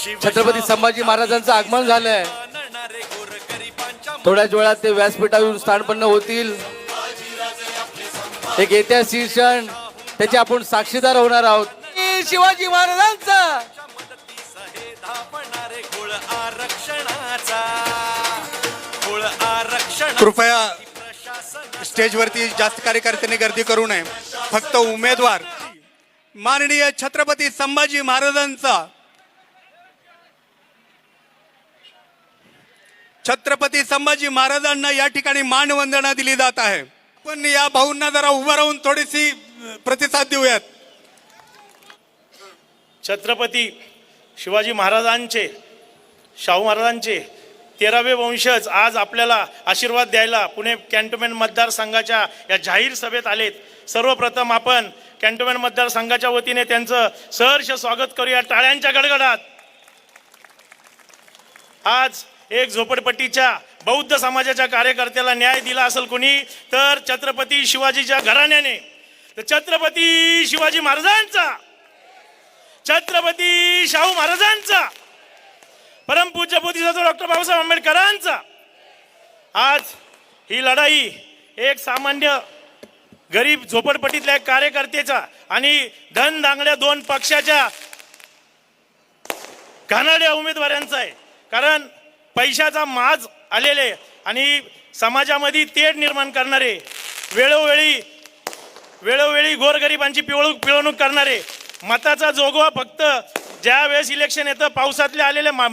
छत्रपती संभाजी महाराजांचं आगमन झालंय. थोड्याच वेळात ते व्यासपीठावरून स्थानपन्न होतील. एक ऐतिहासिक क्षण. त्याचे आपण साक्षीदार होणार आहोत. शिवाजी महाराजांचा. कृपया स्टेजवरती जास्त कार्यकर्त्यांनी गर्दी करू नये. फक्त उमेदवार. माननीय छत्रपती संभाजी महाराजांचा छत्रपती संभाजी महाराजांना या ठिकाणी मानवंदना दिली जात आहे. पण या भाऊंना जरा उभं राहून थोडीशी प्रतिसाद देऊयात. छत्रपती शिवाजी महाराजांचे शाहू महाराजांचे तेरावे वंशज आज आपल्याला आशीर्वाद द्यायला पुणे कॅन्टोन्मेंट मतदारसंघाच्या या जाहीर सभेत आलेत. सर्वप्रथम आपण कॅन्टोन्मेंट मतदारसंघाच्या वतीने त्यांचं सहर्ष स्वागत करूया टाळ्यांच्या गडगडात. आज एक झोपडपट्टीच्या बौद्ध समाजाच्या कार्यकर्त्याला न्याय दिला असेल कोणी तर छत्रपती शिवाजीच्या घराण्याने. तर छत्रपती शिवाजी महाराजांचा. छत्रपती शाहू महाराजांचा. परमपूज्य बोधिसत्व डॉक्टर बाबासाहेब आंबेडकरांचा. आज ही लढाई एक सामान्य गरीब झोपडपट्टीतल्या एक कार्यकर्त्याचा आणि धन दांगड्या दोन पक्षाच्या घाणाड्या उमेदवारांचा आहे. कारण पैशाचा माज आलेले आणि समाजामध्ये तेढ निर्माण करणारे वेळोवेळी वेळोवेळी गोरगरिबांची पिवळूक पिळवणूक करणारे मताचा जोगवा फक्त ज्या वेळेस इलेक्शन येतं पावसातले आलेले मा-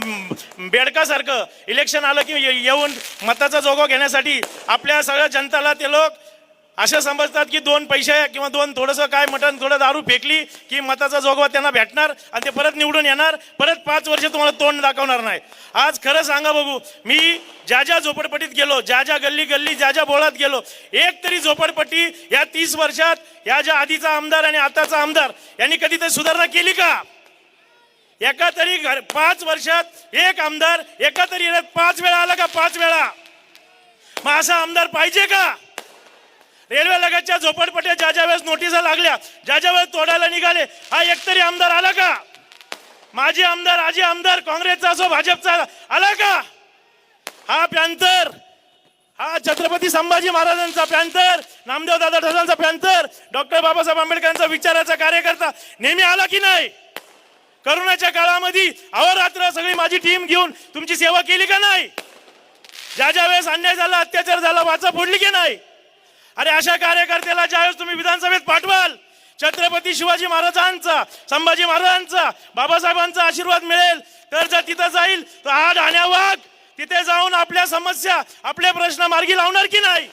बेडकासारखं इलेक्शन आलं की ये- येऊन मताचा जोगवा घेण्यासाठी आपल्या सगळ्या जनताला ते लोक असं समजतात की दोन पैसे किंवा दोन थोडंसं काय मटण थोडं दारू फेकली की मताचा जोगवा त्यांना भेटणार आणि ते परत निवडून येणार. परत पाच वर्ष तुम्हाला तोंड दाखवणार नाही. आज खरं सांगा बघू मी ज्या ज्या झोपडपट्टीत गेलो ज्या ज्या गल्ली गल्ली ज्या ज्या बोळात गेलो एक तरी झोपडपट्टी या तीस वर्षात या ज्या आधीचा आमदार आणि आताचा आमदार यांनी कधी सुधारणा केली का? एका तरी घर पाच वर्षात एक आमदार एका तरी पाच वेळा आला का पाच वेळा? मग असा आमदार पाहिजे का? रेल्वे लगतच्या झोपडपट्ट्या ज्या ज्या वेळेस नोटिसा लागल्या ज्या ज्या वेळेस तोडायला निघाले हा एकतरी आमदार आला का? माजी आमदार आजी आमदार काँग्रेसचा असो भाजपचा आला का? हा पॅन्थर हा छत्रपती संभाजी महाराजांचा पॅन्थर नामदेव दादा ठसांचा पॅन्थर डॉक्टर बाबासाहेब आंबेडकरांचा विचाराचा कार्यकर्ता नेहमी आला की नाही? करोनाच्या काळामध्ये अहोरात्र सगळी माझी टीम घेऊन तुमची सेवा केली का नाही? ज्या ज्या वेळेस अन्याय झाला अत्याचार झाला वाचा फोडली की नाही? अरे अशा कार्यकर्त्याला ज्यावेळेस तुम्ही विधानसभेत पाठवाल छत्रपती शिवाजी महाराजांचा संभाजी महाराजांचा बाबासाहेबांचा आशीर्वाद मिळेल तर जर तिथं जाईल तर हा ढाण्या वाघ तिथे जाऊन आपल्या समस्या आपले प्रश्न मार्गी लावणार की नाही?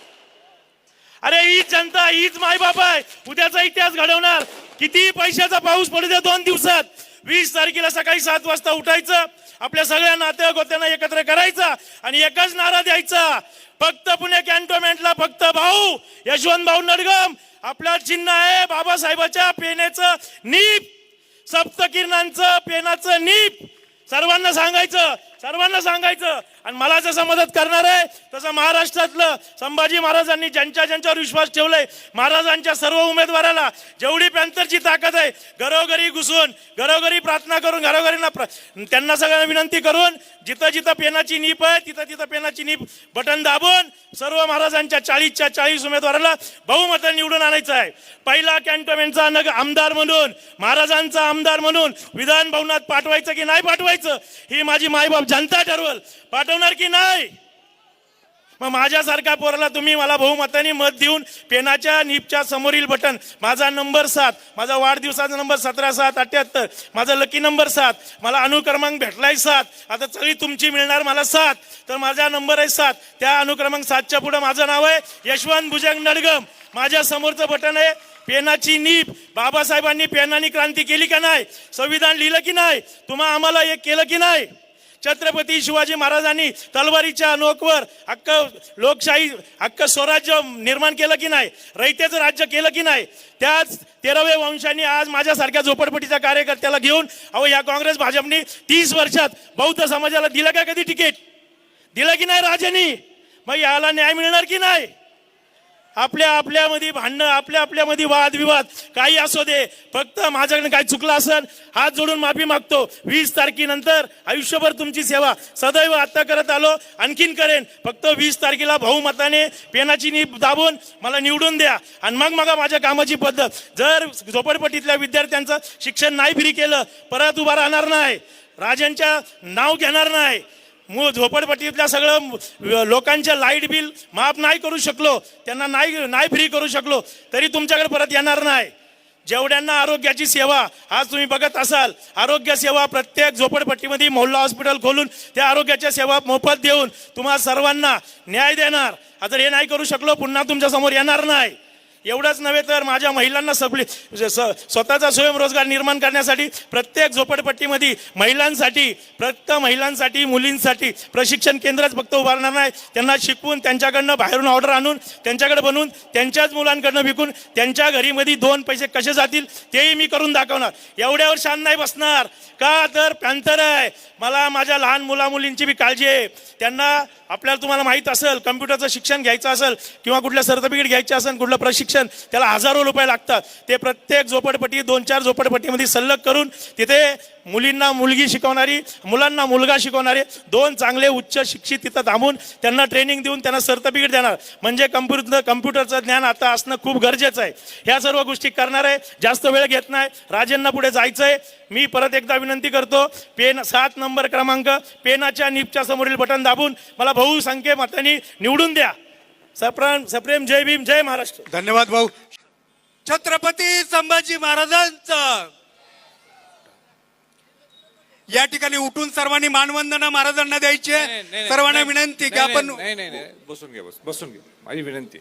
अरे हीच जनता हीच मायबाप आहे. उद्याचा इतिहास घडवणार. किती पैशाचा पाऊस पडू द्या दोन दिवसात. वीस तारखेला सकाळी सात वाजता उठायचं. आपल्या सगळ्या नात्या गोत्यांना एकत्र करायचा आणि एकच नारा द्यायचा. फक्त पुणे कॅन्टोन्मेंटला फक्त भाऊ यशवंत भाऊ नडगम. आपला चिन्ह आहे बाबासाहेबाच्या पेनेचं नीप. सप्तकिरणांचं पेनाचं नीप. सर्वांना सांगायचं सर्वांना सांगायचं. आणि मला जसं मदत करणार आहे तसं महाराष्ट्रातलं संभाजी महाराजांनी ज्यांच्या ज्यांच्यावर विश्वास ठेवलाय महाराजांच्या सर्व उमेदवाराला जेवढी पॅन्थरची ताकद आहे घरोघरी घुसून घरोघरी प्रार्थना करून घरोघरींना प्र- त्यांना सगळ्यांना विनंती करून जिथं जिथं पेनाची नीप आहे तिथं तिथं पेनाची नीप बटन दाबून सर्व महाराजांच्या चाळीसच्या चाळीस उमेदवाराला बहुमत निवडून आणायचं आहे. पहिला कॅन्टोन्मेंटचा नग आमदार म्हणून महाराजांचा आमदार म्हणून विधान भवनात पाठवायचं की नाही पाठवायचं ही माझी मायबाप जनता ठरवल. पाठवणार की नाही? मग माझ्यासारख्या पोराला तुम्ही मला बहुमताने मत देऊन पेनाच्या निपच्या समोरील बटन माझा नंबर सात माझा वाढदिवसाचा नंबर सतरा सात अठ्याहत्तर माझा लकी नंबर सात मला अनुक्रमांक भेटलाय सात आता सगळी तुमची मिळणार मला सात तर माझा नंबर आहे सात. त्या अनुक्रमांक सातच्या पुढं माझं नाव आहे यशवंत भुजंग नडगम. माझ्या समोरचं बटन आहे पेनाची नीप. बाबासाहेबांनी पेनानी क्रांती केली का नाही? संविधान लिहिलं की नाही? तुम्हा आम्हाला एक केलं की नाही? छत्रपती शिवाजी महाराजांनी तलवारीच्या नोकवर हक्क लोकशाही हक्क स्वराज्य निर्माण केलं की नाही? रयतेचं राज्य केलं की नाही? त्याच तेराव्या वंशांनी आज माझ्यासारख्या झोपडपट्टीच्या कार्यकर्त्याला घेऊन अहो या काँग्रेस भाजपनी तीस वर्षात बौद्ध समाजाला दिलं का कधी तिकीट? दिलं की नाही राजांनी? मग याला न्याय मिळणार की नाही? आपल्या आपल्यामध्ये भांडणं आपल्या आपल्यामध्ये वादविवाद काही असू दे. फक्त माझ्याकडे काही चुकलं असेल हात जोडून माफी मागतो. वीस तारखेनंतर आयुष्यभर तुमची सेवा सदैव आत्ता करत आलो आणखीन करेन. फक्त वीस तारखेला बहुमताने पेनाची नीप दाबून मला निवडून द्या. आणि मग मग माझ्या कामाची पद्धत. जर झोपडपट्टीतल्या विद्यार्थ्यांचं शिक्षण नाही फ्री केलं परत उभा राहणार नाही. राजांच्या नाव घेणार नाही. मूळ झोपडपट्टीतल्या सगळं लोकांचे लाइट बिल माफ नाही करू शकलो त्यांना नाही नाही फ्री करू शकलो तरी तुमच्याकडे परत येणार नाही. जेवढ्यांना आरोग्याची सेवा आज तुम्ही बघत असाल आरोग्य सेवा प्रत्येक झोपडपट्टीमध्ये मोहल्ला हॉस्पिटल खोलून त्या आरोग्याच्या सेवा मोफत देऊन तुम्हा सर्वांना न्याय देणार. आता हे नाही करू शकलो पुन्हा तुमच्यासमोर येणार नाही. एवढंच नव्हे तर माझ्या महिलांना सबली स- स्वतःचा स्वयंरोजगार निर्माण करण्यासाठी प्रत्येक झोपडपट्टीमध्ये महिलांसाठी प्रत्येक महिलांसाठी मुलींसाठी प्रशिक्षण केंद्रच फक्त उभारणार नाही. त्यांना शिकवून त्यांच्याकडनं बाहेरून ऑर्डर आणून त्यांच्याकडे बनवून त्यांच्याच मुलांकडनं विकून त्यांच्या घरीमध्ये दोन पैसे कसे जातील तेही मी करून दाखवणार. एवढ्यावर शान नाही बसणार. का तर पॅन्थर आहे. मला माझ्या लहान मुला मुलींची बी काळजी आहे. त्यांना आपल्याला तुम्हाला माहीत असेल कम्प्युटरचं शिक्षण घ्यायचं असेल किंवा कुठलं सर्टिफिकेट घ्यायचं असेल कुठलं प्रशिक्षण त्याला हजारो रुपये लागतात. ते प्रत्येक झोपडपट्टी दोन चार झोपडपट्टीमध्ये सल्लग करून तिथे मुलींना मुलगी शिकवणारी मुलांना मुलगा शिकवणारे दोन चांगले उच्च शिक्षित तिथं थांबून त्यांना ट्रेनिंग देऊन त्यांना सर्टिफिकेट देणार. म्हणजे कम्प्युटर कम्प्युटरचं ज्ञान आता असणं खूप गरजेचं आहे. ह्या सर्व गोष्टी करणार आहे. जास्त वेळ घेत नाही. राजेंना पुढे जायचं आहे मी परत एकदा विनंती करतो पेन सात नंबर क्रमांक पेनाच्या निपच्या समोरील बटन दाबून मला बहुसंख्य मतांनी निवडून द्या. सप्रेम सप्रेम जय भीम जय महाराष्ट्र. धन्यवाद भाऊ. छत्रपती संभाजी महाराजांचा. या ठिकाणी उठून सर्वांनी मानवंदना महाराजांना द्यायची आहे. सर्वांना विनंती की आपण नाही नाही नाही बसून घ्या बस बसून घ्या माझी विनंती.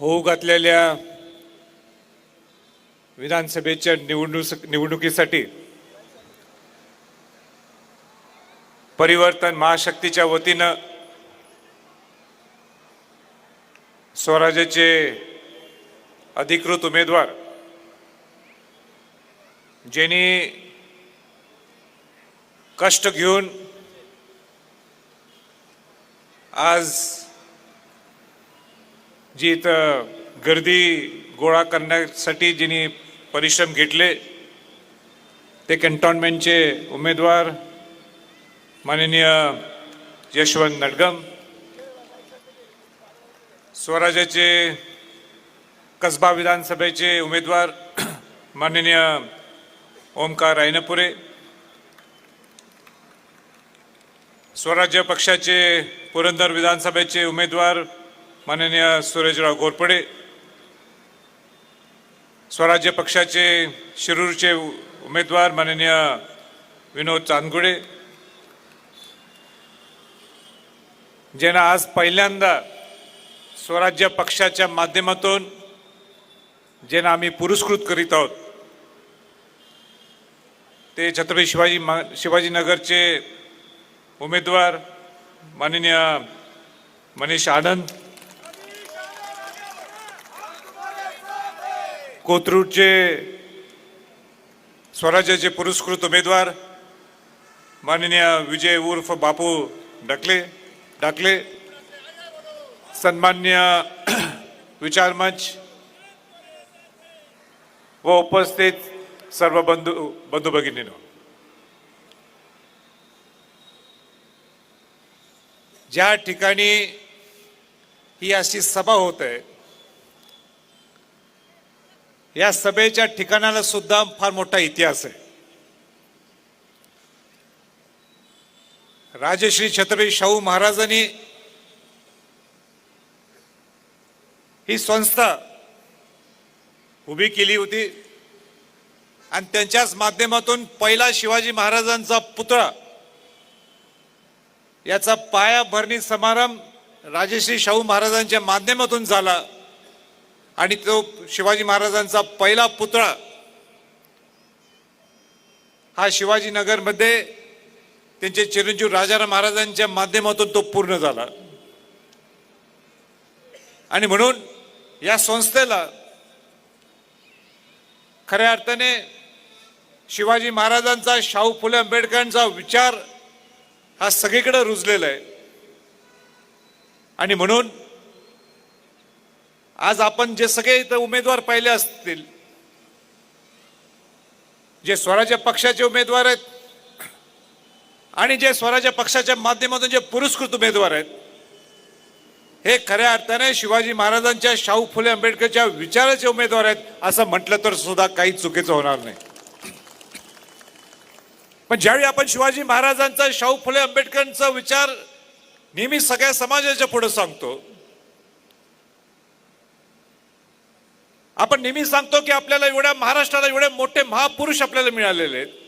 होऊ घातलेल्या विधानसभेच्या निवडणूक निवडणुकीसाठी परिवर्तन महाशक्तीच्या वतीनं स्वराज्याचे अधिकृत उमेदवार ज्यांनी कष्ट घेऊन आज जी इथं गर्दी गोळा करण्यासाठी ज्यांनी परिश्रम घेतले ते कॅन्टॉनमेंटचे उमेदवार माननीय यशवंत नडगम स्वराज्याचे कसबा विधानसभेचे उमेदवार माननीय ओमकार रायनपुरे स्वराज्य पक्षाचे पुरंदर विधानसभेचे उमेदवार माननीय सुरेशराव घोरपडे स्वराज्य पक्षाचे शिरूरचे उमेदवार माननीय विनोद चांदगुडे ज्यांना आज पहिल्यांदा स्वराज्य पक्षाच्या माध्यमातून ज्यांना आम्ही पुरस्कृत करीत आहोत ते छत्रपती शिवाजी मा शिवाजीनगरचे उमेदवार माननीय मनीष आनंद कोथरूडचे स्वराज्याचे पुरस्कृत उमेदवार माननीय विजय उर्फ बापू डकले डाकले सन्मान्य विचारमंच व उपस्थित सर्व बंधू बंधू भगिनीनो. ज्या ठिकाणी ही अशी सभा होत आहे या सभेच्या ठिकाणाला सुद्धा फार मोठा इतिहास आहे. राजश्री छत्रपती शाहू महाराजांनी ही संस्था उभी केली होती. आणि त्यांच्याच माध्यमातून पहिला शिवाजी महाराजांचा पुतळा याचा पायाभरणी समारंभ राजश्री शाहू महाराजांच्या माध्यमातून झाला. आणि तो शिवाजी महाराजांचा पहिला पुतळा हा शिवाजीनगरमध्ये त्यांचे चिरंजीव राजाराम महाराजांच्या माध्यमातून तो पूर्ण झाला. आणि म्हणून या संस्थेला खऱ्या अर्थाने शिवाजी महाराजांचा शाहू फुले आंबेडकरांचा विचार हा सगळीकडे रुजलेला आहे. आणि म्हणून आज आपण जे सगळे इथं उमेदवार पाहिले असतील जे स्वराज्य पक्षाचे उमेदवार आहेत आणि जे स्वराज्य पक्षाच्या माध्यमातून जे पुरस्कृत उमेदवार आहेत हे खऱ्या अर्थाने शिवाजी महाराजांच्या शाहू फुले आंबेडकरच्या विचाराचे उमेदवार आहेत असं म्हटलं तर सुद्धा काही चुकीचं होणार नाही. पण ज्यावेळी आपण शिवाजी महाराजांचा शाहू फुले आंबेडकरांचा विचार नेहमी सगळ्या समाजाच्या पुढे सांगतो आपण नेहमी सांगतो की आपल्याला एवढ्या महाराष्ट्राला एवढे मोठे महापुरुष आपल्याला मिळालेले आहेत.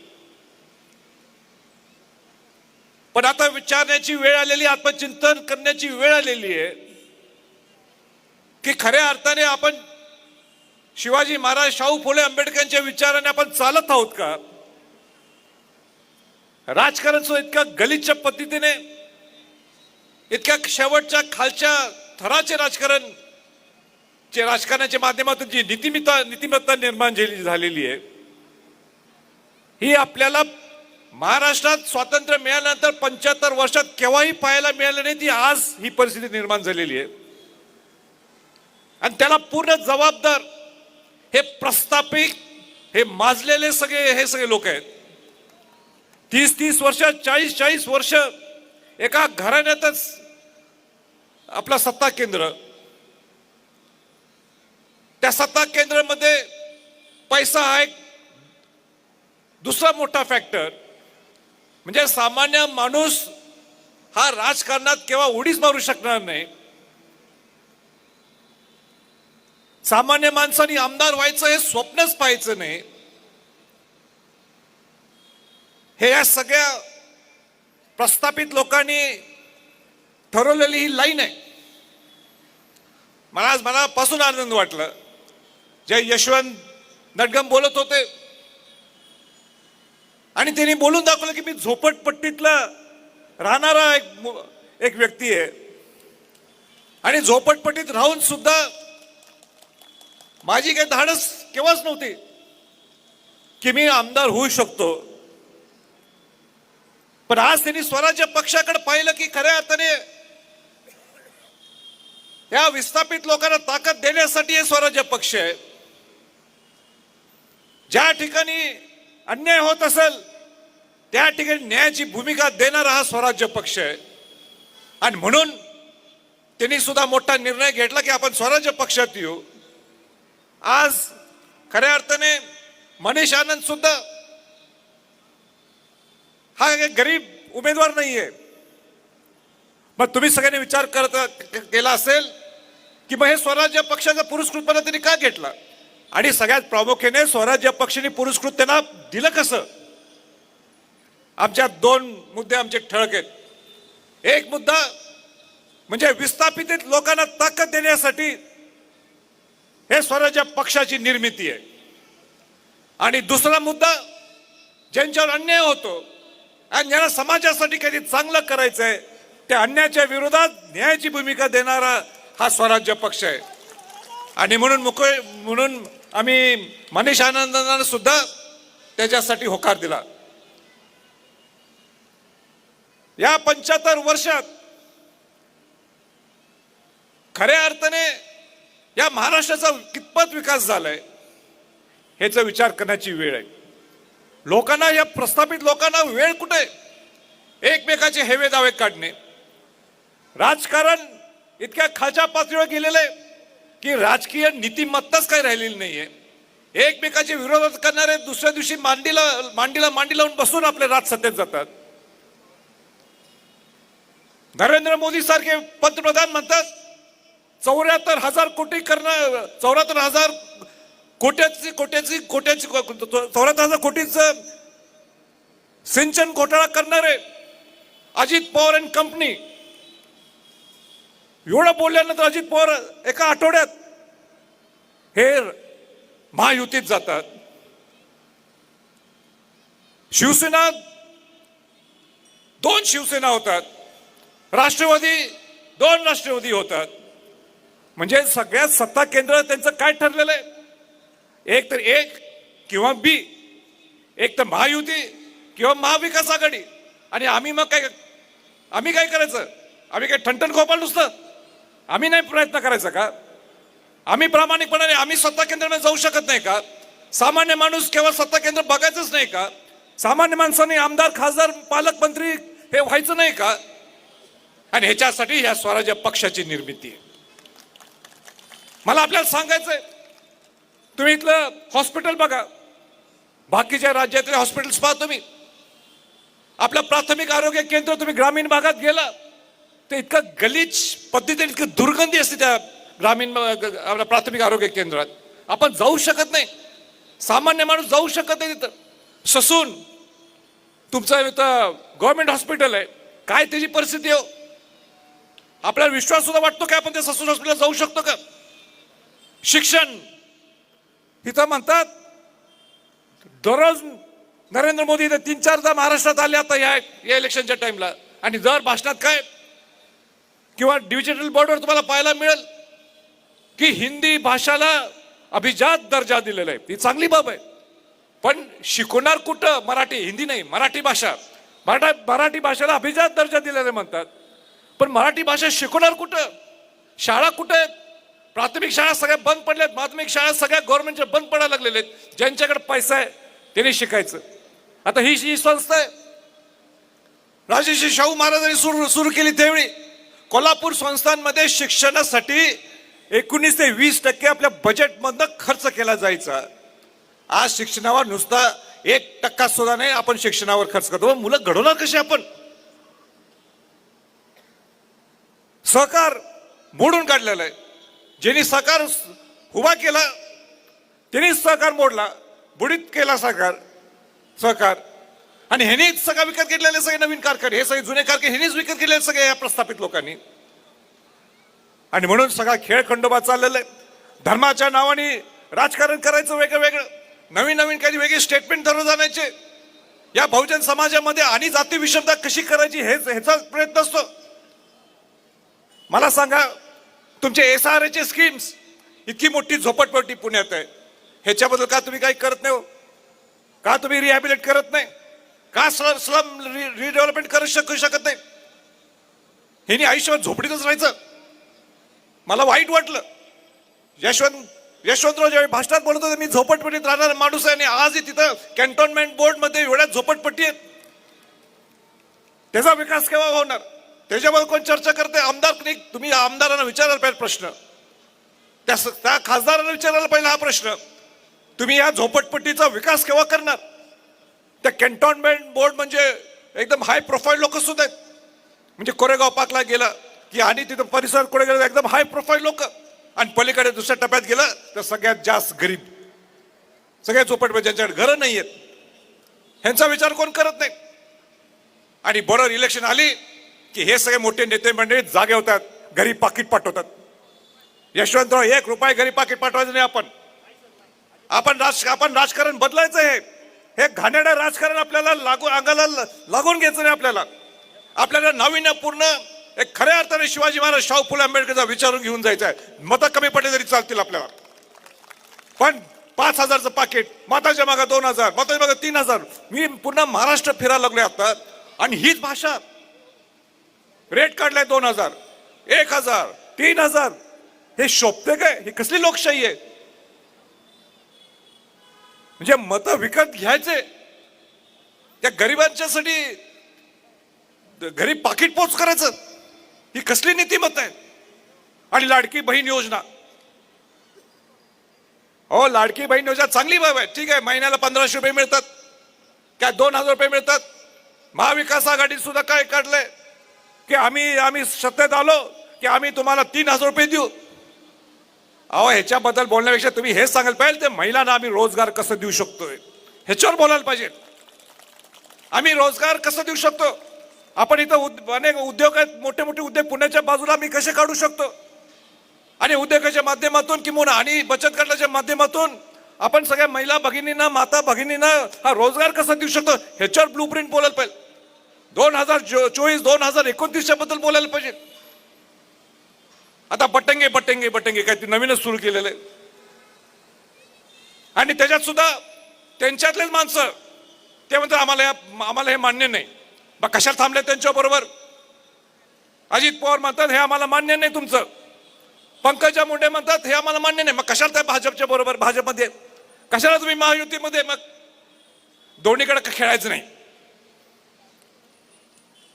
पण आता विचारण्याची वेळ आलेली आत्मचिंतन करण्याची वेळ आलेली आहे की खऱ्या अर्थाने आपण शिवाजी महाराज शाहू फुले आंबेडकरांच्या विचाराने आपण चालत आहोत का? राजकारण सुद्धा इतक्या गलिच्छ पद्धतीने इतक्या शेवटच्या खालच्या थराचे राजकारण जे राजकारणाच्या माध्यमातून जी नीतिमत्ता नीतिमत्ता निर्माण झालेली आहे ही आपल्याला महाराष्ट्रात स्वातंत्र्य मिळाल्यानंतर पंच्याहत्तर वर्षात केव्हाही पाहायला मिळालं नाही ती आज ही परिस्थिती निर्माण झालेली आहे. आणि त्याला पूर्ण जबाबदार हे प्रस्थापित हे माजलेले सगळे हे सगळे लोक आहेत. तीस तीस वर्ष चाळीस चाळीस वर्ष एका घराण्यातच आपला सत्ता केंद्र. त्या सत्ता केंद्रामध्ये पैसा हा एक दुसरा मोठा फॅक्टर म्हणजे सामान्य माणूस हा राजकारणात केव्हा उडीच मारू शकणार नाही. सामान्य माणसाने आमदार व्हायचं हे स्वप्नच पाहायचं नाही. हे या सगळ्या प्रस्थापित लोकांनी ठरवलेली ही लाईन आहे. मला आज मनापासून आनंद वाटला. जे यशवंत नटगम बोलत होते आणि त्यांनी बोलून दाखवलं की मी झोपटपट्टीतला राहणारा एक एक व्यक्ती आहे. आणि झोपटपट्टीत राहून सुद्धा माझी काही धाडस केव्हाच नव्हती की मी आमदार होऊ शकतो. पण आज त्यांनी स्वराज्य पक्षाकडे पाहिलं की खऱ्या अर्थाने या विस्थापित लोकांना ताकद देण्यासाठी हे स्वराज्य पक्ष आहे. ज्या ठिकाणी अन्याय होत असेल त्या ठिकाणी न्यायाची भूमिका देणारा हा स्वराज्य पक्ष आहे. आणि म्हणून त्यांनी सुद्धा मोठा निर्णय घेतला की आपण स्वराज्य पक्षात येऊ. आज खऱ्या अर्थाने मनीष आनंद सुद्धा हा गरीब उमेदवार नाहीये. मग तुम्ही सगळ्यांनी विचार करत केला असेल की मग हे स्वराज्य पक्षाचा पुरस्कृतपणा त्यांनी का घेतला? आणि सगळ्यात प्रामुख्याने स्वराज्य पक्षाने पुरस्कृत त्यांना दिलं कसं? आमच्या दोन मुद्दे आमचे ठळक आहेत. एक मुद्दा म्हणजे विस्थापित लोकांना ताकद देण्यासाठी हे स्वराज्य पक्षाची निर्मिती आहे. आणि दुसरा मुद्दा ज्यांच्यावर अन्याय होतो आणि ज्यांना समाजासाठी काही चांगलं करायचं आहे त्या अन्यायाच्या विरोधात न्यायाची भूमिका देणारा हा स्वराज्य पक्ष आहे. आणि म्हणून मुख म्हणून आम्ही मनीष आनंदांना सुद्धा त्याच्यासाठी होकार दिला. या पंच्याहत्तर वर्षात खऱ्या अर्थाने या महाराष्ट्राचा कितपत विकास झालाय ह्याचा विचार करण्याची वेळ आहे. लोकांना या प्रस्थापित लोकांना वेळ कुठे? एकमेकाचे हेवे दावे काढणे. राजकारण इतक्या खालच्या पातळीवर गेलेलं आहे. की राजकीय नीतिमत्ताच काही राहिलेली नाहीये. एकमेकाचे विरोध करणारे दुसऱ्या दिवशी मांडीला मांडीला मांडी लावून बसून आपले राज सत्तेत जातात. नरेंद्र मोदी सारखे पंतप्रधान म्हणतात चौऱ्याहत्तर हजार कोटी करणार चौऱ्याहत्तर हजार कोट्याची कोट्याची कोट्याची चौऱ्याहत्तर हजार कोटीचं सिंचन घोटाळा करणारे अजित पवार अँड कंपनी एवढं बोलल्यानंतर अजित पवार एका आठवड्यात हे महायुतीत जातात. शिवसेना दोन शिवसेना होतात. राष्ट्रवादी दोन राष्ट्रवादी होतात. म्हणजे सगळ्यात सत्ता केंद्र त्यांचं काय ठरलेलं आहे? एक तर एक किंवा बी एक तर महायुती किंवा महाविकास आघाडी. आणि आम्ही मग काय आम्ही काय करायचं? आम्ही काय ठणठण खोपाल नुसतं? आम्ही नाही प्रयत्न करायचा का? आम्ही प्रामाणिकपणाने आम्ही सत्ता केंद्रामध्ये जाऊ शकत नाही का? सामान्य माणूस केवळ सत्ता केंद्र बघायचंच नाही का? सामान्य माणसाने आमदार खासदार पालकमंत्री हे व्हायचं नाही का? आणि ह्याच्यासाठी ह्या स्वराज्य पक्षाची निर्मिती आहे. मला आपल्याला सांगायचंय तुम्ही इथलं हॉस्पिटल बघा. बाकीच्या राज्यातले हॉस्पिटल्स पहा तुम्ही. आपलं प्राथमिक आरोग्य केंद्र तुम्ही ग्रामीण भागात गेला. ते इतकं गलीच पद्धतीने इतकी दुर्गंधी असते त्या ग्रामीण आपल्या प्राथमिक आरोग्य केंद्रात. आपण जाऊ शकत नाही. सामान्य माणूस जाऊ शकत नाही तिथं. ससून तुमचं इथं गव्हर्मेंट हॉस्पिटल आहे. काय त्याची परिस्थिती हो? आपल्याला विश्वास सुद्धा वाटतो का आपण त्या ससून हॉस्पिटलला जाऊ शकतो का? शिक्षण. इथं म्हणतात दररोज नरेंद्र मोदी इथं तीन चारदा महाराष्ट्रात आले आता या या इलेक्शनच्या टाइमला आणि दर भाषणात काय किंवा डिजिटल बोर्डवर तुम्हाला पाहायला मिळेल की हिंदी भाषाला अभिजात दर्जा दिलेला आहे. ही चांगली बाब आहे. पण शिकवणार कुठं? मराठी हिंदी नाही मराठी भाषा. मराठा मराठी भाषेला अभिजात दर्जा दिलेला आहे म्हणतात. पण मराठी भाषा शिकवणार कुठं? शाळा कुठं आहेत? प्राथमिक शाळा सगळ्या बंद पडल्यात. माध्यमिक शाळा सगळ्या गव्हर्नमेंटच्या बंद पडायला लागलेल्या आहेत. ज्यांच्याकडे पैसा आहे त्यांनी शिकायचं. आता ही ही संस्था आहे राजश्री शाहू महाराजांनी सुरू सुरू केली त्यावेळी. कोल्हापूर संस्थांमध्ये शिक्षणासाठी एकोणीस ते वीस टक्के आपल्या बजेटमधनं खर्च केला जायचा. आज शिक्षणावर नुसता एक टक्का सुद्धा नाही आपण शिक्षणावर खर्च करतो. मुलं घडवणार कशी आपण? सहकार मोडून काढलेला आहे. ज्यांनी सहकार उभा केला त्यांनी सहकार मोडला. बुडीत केला सहकार सहकार आणि ह्यानेच सगळा विकत घेतलेले सगळे नवीन कारखाने हे सगळे जुने कारखाने ह्यानेच विकत घेतलेले सगळे या प्रस्थापित लोकांनी. आणि म्हणून सगळा खेळ खंडोबा चाललेला आहे. धर्माच्या नावाने राजकारण करायचं वेगळं वेगळं नवीन नवीन काही वेगळे स्टेटमेंट धरून जाण्याचे या बहुजन समाजामध्ये आणि जाती विषमता कशी करायची हेच ह्याचा प्रयत्न असतो. मला सांगा तुमचे एस आर एचे स्कीम्स इतकी मोठी झोपटपट्टी पुण्यात आहे. ह्याच्याबद्दल का तुम्ही काही करत नाही हो? का तुम्ही रिहॅबिलेट करत नाही? का स्लम स्लम रिडेव्हलपमेंट करू शकू शकत नाही? ह्यानी आयुष्यभर झोपडीतच राहायचं. मला वाईट वाटलं. यशवंत यशवंतराव ज्यावेळी भाषणात बोलत होते मी झोपटपट्टीत राहणारा माणूस आहे आणि आजही तिथं कॅन्टोन्मेंट बोर्डमध्ये एवढ्या झोपटपट्टी आहेत. त्याचा विकास केव्हा होणार? त्याच्याबद्दल कोण चर्चा करते? आमदार तुम्ही आमदारांना विचारायला पाहिजे प्रश्न. त्या स- त्या खासदारांना विचारायला पाहिजे हा प्रश्न. तुम्ही या झोपटपट्टीचा विकास केव्हा करणार? त्या कॅन्टॉनमेंट बोर्ड म्हणजे एकदम हाय प्रोफाईल लोक सुद्धा आहेत. म्हणजे कोरेगाव पाकला गेलं की आणि तिथं परिसर कुठे गेलं एकदम हाय प्रोफाईल लोक. आणि पलीकडे दुसऱ्या टप्प्यात गेलं तर सगळ्यात जास्त गरीब. सगळ्यात झोपटपे म्हणजे ज्यांच्याकडे घरं नाही आहेत. ह्यांचा विचार कोण करत नाही? आणि बरोबर इलेक्शन आली की हे सगळे मोठे नेते मंडळी जागे होतात घरी पाकिट पाठवतात. यशवंतराव एक रुपये घरी पाकिट पाठवायचं नाही आपण. आपण राज आपण राजकारण बदलायचं आहे. हे घाणेडं राजकारण आपल्याला लागू अंगाला लागून घ्यायचं नाही आपल्याला. आपल्याला नाविन्यपूर्ण एक खऱ्या अर्थाने शिवाजी महाराज शाहू फुले आंबेडकरचा विचारून घेऊन जायचं आहे मतं कमी पडले तरी चालतील आपल्याला पण पाच हजारचं पाकिट माताच्या मागा दोन हजार माताच्या मागा तीन हजार. मी पुन्हा महाराष्ट्र फिरायला लागलोय आता. आणि हीच भाषा. रेट काढलाय दोन हजार एक हजार तीन हजार. हे शोभते काय? ही कसली लोकशाही आहे? म्हणजे मतं विकत घ्यायचे. त्या गरिबांच्यासाठी घरी पाकिट पोच करायचं. ही कसली नीतिमत्ता आहे आणि लाडकी बहीण योजना. हो लाडकी बहीण योजना चांगली बाब आहे. ठीक आहे महिन्याला पंधराशे रुपये मिळतात. काय दोन हजार रुपये मिळतात. महाविकास आघाडी सुद्धा काय काढलंय? की आम्ही आम्ही सत्तेत आलो की आम्ही तुम्हाला तीन हजार रुपये देऊ. अहो ह्याच्याबद्दल बोलण्यापेक्षा तुम्ही हेच सांगायला पाहिजे ते महिलांना आम्ही रोजगार कसं देऊ शकतोय? ह्याच्यावर बोलायला पाहिजे. आम्ही रोजगार कसं देऊ शकतो? आपण इथं उद- अनेक उद्योग आहेत मोठे मोठे उद्योग पुण्याच्या बाजूला आम्ही कसे काढू शकतो? आणि उद्योगाच्या माध्यमातून किंवा आणि बचत गटाच्या माध्यमातून आपण सगळ्या महिला भगिनींना माता भगिनींना हा रोजगार कसा देऊ शकतो? ह्याच्यावर ब्लू प्रिंट बोलायला पाहिजे. दोन हजार चोवीस दोन हजार एकोणतीसच्या बद्दल बोलायला पाहिजे. आता बटंगे बटंगे बटंगे काहीतरी ते नवीनच सुरू केलेलं आहे. आणि त्याच्यात सुद्धा त्यांच्यातलेच माणसं ते म्हणतात आम्हाला या- आम्हाला हे मान्य नाही. मग कशाला थांबले त्यांच्या बरोबर अजित पवार म्हणतात हे आम्हाला मान्य नाही तुमचं. पंकजा मुंडे म्हणतात हे आम्हाला मान्य नाही. मग कशाला त्या भाजपच्या बरोबर भाजपमध्ये? कशाला तुम्ही महायुतीमध्ये मग? दोन्हीकडे खेळायचं नाही.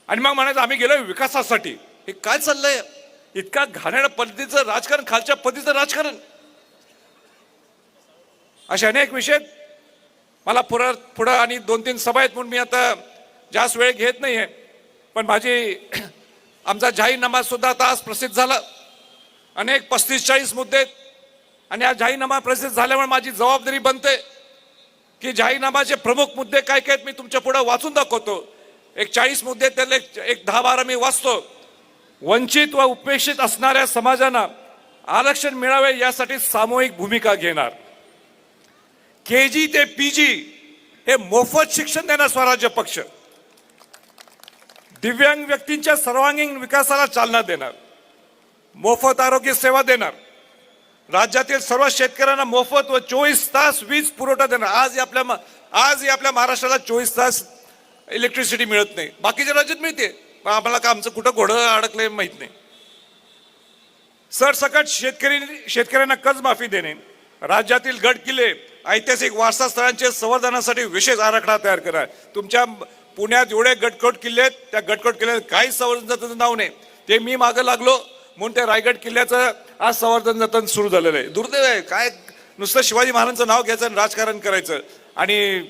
आणि मग म्हणायचं आम्ही गेलो विकासासाठी. हे काय चाललंय? इतका घाणेरड्या पद्धतीचं राजकारण खालच्या पद्धतीचं राजकारण. असे अनेक विषय मला पुढं पुढं आणि दोन तीन सभा आहेत म्हणून मी आता जास्त वेळ घेत नाही आहे पण माझी आमचा जाहीरनामा सुद्धा आता आज प्रसिद्ध झाला. अनेक पस्तीस चाळीस मुद्दे आहेत. आणि हा जाहीरनामा प्रसिद्ध झाल्यामुळे माझी जबाबदारी बनते की जाहीरनामाचे प्रमुख मुद्दे काय काय आहेत मी तुमच्या पुढं वाचून दाखवतो. एक चाळीस मुद्दे त्याला एक- एक दहा बारा मी वाचतो. वंचित व उपेक्षित असणाऱ्या समाजांना आरक्षण मिळावे यासाठी सामूहिक भूमिका घेणार. के जी ते पी जी हे मोफत शिक्षण देणार स्वराज्य पक्ष. दिव्यांग व्यक्तींच्या सर्वांगीण विकासाला चालना देणार. मोफत आरोग्य सेवा देणार. राज्यातील सर्व शेतकऱ्यांना मोफत व चोवीस तास वीज पुरवठा देणार. आज आपल्या आज आपल्या महाराष्ट्राला चोवीस तास इलेक्ट्रिसिटी मिळत नाही. बाकीच्या राज्यात मिळते. पण आम्हाला का आमचं कुठं घोडं अडकलंय माहीत नाही. सरसकट शेतकरी शेतकऱ्यांना कर्जमाफी देणे राज्यातील गड किल्ले ऐतिहासिक वारसा स्थळांचे संवर्धनासाठी विशेष आराखडा तयार करा. तुमच्या पुण्यात एवढे गटकोट किल्ले आहेत त्या गटकोट किल्ल्यात काही संवर्धन जतन नाव नाही. ते मी मागं लागलो म्हणून त्या रायगड किल्ल्याचं आज संवर्धन जतन सुरू झालेलं आहे. दुर्दैव आहे काय नुसतं शिवाजी महाराजांचं नाव घ्यायचं आणि राजकारण करायचं. आणि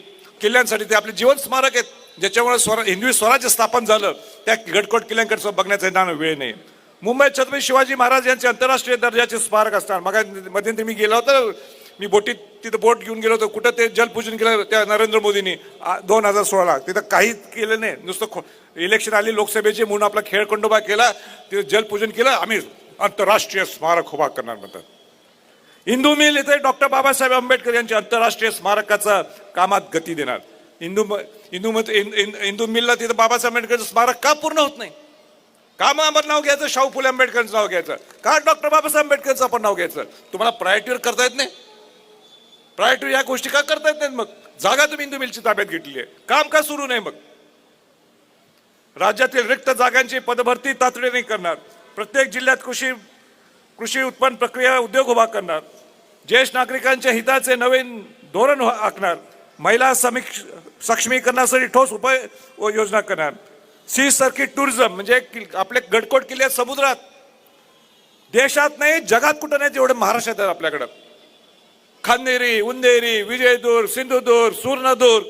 किल्ल्यांसाठी ते आपले जीवन स्मारक आहेत. ज्याच्यामुळे स्वर हिंदवी स्वराज्य स्थापन झालं त्या गडकोट किल्ल्यांकडचं बघण्याचा येणार वेळ नाही. मुंबईत छत्रपती शिवाजी महाराज यांचे आंतरराष्ट्रीय दर्जाचे स्मारक असणार. मग मध्यंतरी मी गेलो होतो मी बोटीत तिथं बोट घेऊन गेलो होतो कुठं ते जलपूजन केलं त्या नरेंद्र मोदींनी दोन हजार सोळाला. तिथं काहीच केलं नाही. नुसतं खो- इलेक्शन आली लोकसभेची म्हणून आपला खेळखंडोबा केला तिथं जलपूजन केलं आम्ही आंतरराष्ट्रीय स्मारक उभा करणार म्हणतात. हिंदू मिल इथे डॉक्टर बाबासाहेब आंबेडकर यांच्या आंतरराष्ट्रीय स्मारकाचा कामात गती देणार. हिंदू म- हिंदू मत हिंद- हिंदू मिलला तिथं बाबासाहेब आंबेडकरचं स्मारक का पूर्ण होत नाही? का मग आपण नाव घ्यायचं? शाहू फुले आंबेडकरचं नाव घ्यायचं? का डॉक्टर बाबासाहेब आंबेडकरचं आपण नाव घ्यायचं? तुम्हाला प्रायोरिटीवर करता येत नाही? प्रायोरिटी या गोष्टी का करता येत नाहीत मग? जागा तुम्ही हिंदू मिलची ताब्यात घेतली आहे. काम का सुरू नाही मग? राज्यातील रिक्त जागांची पदभरती तातडीने करणार. प्रत्येक जिल्ह्यात कृषी कृषी उत्पन्न प्रक्रिया उद्योग उभा करणार. ज्येष्ठ नागरिकांच्या हिताचे नवीन धोरण हो- आखणार. महिला समीक्ष सक्षमीकरणासाठी ठोस उपाय व योजना करणार. सी सर्किट टुरिझम म्हणजे किल- आपले गडकोट किल्ले आहेत समुद्रात. देशात नाही जगात कुठं नाही तेवढे महाराष्ट्रात आहेत आपल्याकडं. खांदेरी उंदेरी विजयदुर्ग सिंधुदुर्ग सुर्णदुर्ग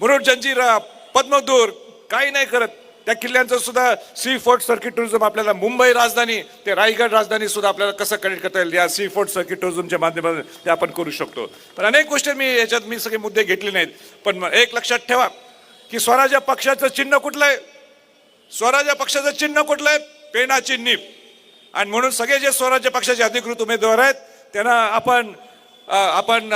मुरुड जंजिरा पद्मदुर्ग काही नाही करत. त्या किल्ल्यांचं सुद्धा सी फोर्ट सर्किट टुरिझम आपल्याला मुंबई राजधानी ते रायगड राजधानी सुद्धा आपल्याला कसं कनेक्ट करता येईल या सी फोर्ट सर्किट टुरिझमच्या माध्यमातून ते आपण करू शकतो. पण अनेक गोष्टी मी याच्यात मी सगळे मुद्दे घेतले नाहीत. पण मग एक लक्षात ठेवा की स्वराज्य पक्षाचं चिन्ह कुठलं आहे? स्वराज्य पक्षाचं चिन्ह कुठलं आहे? पेनाची नीप. आणि म्हणून सगळे जे स्वराज्य पक्षाचे अधिकृत उमेदवार आहेत त्यांना आपण आपण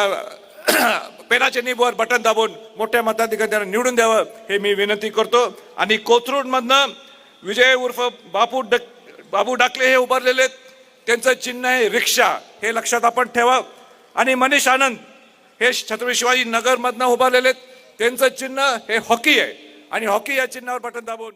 पेनाच्या निबवर बटन दाबून मोठ्या मताधिकाऱ्यांना निवडून द्यावं हे मी विनंती करतो. आणि कोथरूडमधनं विजय उर्फ बापू डक बाबू डाकले हे उभारलेले आहेत. त्यांचं चिन्ह आहे रिक्षा. हे लक्षात आपण ठेवा. आणि मनीष आनंद हे छत्रपती शिवाजी नगरमधनं उभारलेले आहेत. त्यांचं चिन्ह हे हॉकी आहे. आणि हॉकी या चिन्हावर बटन दाबून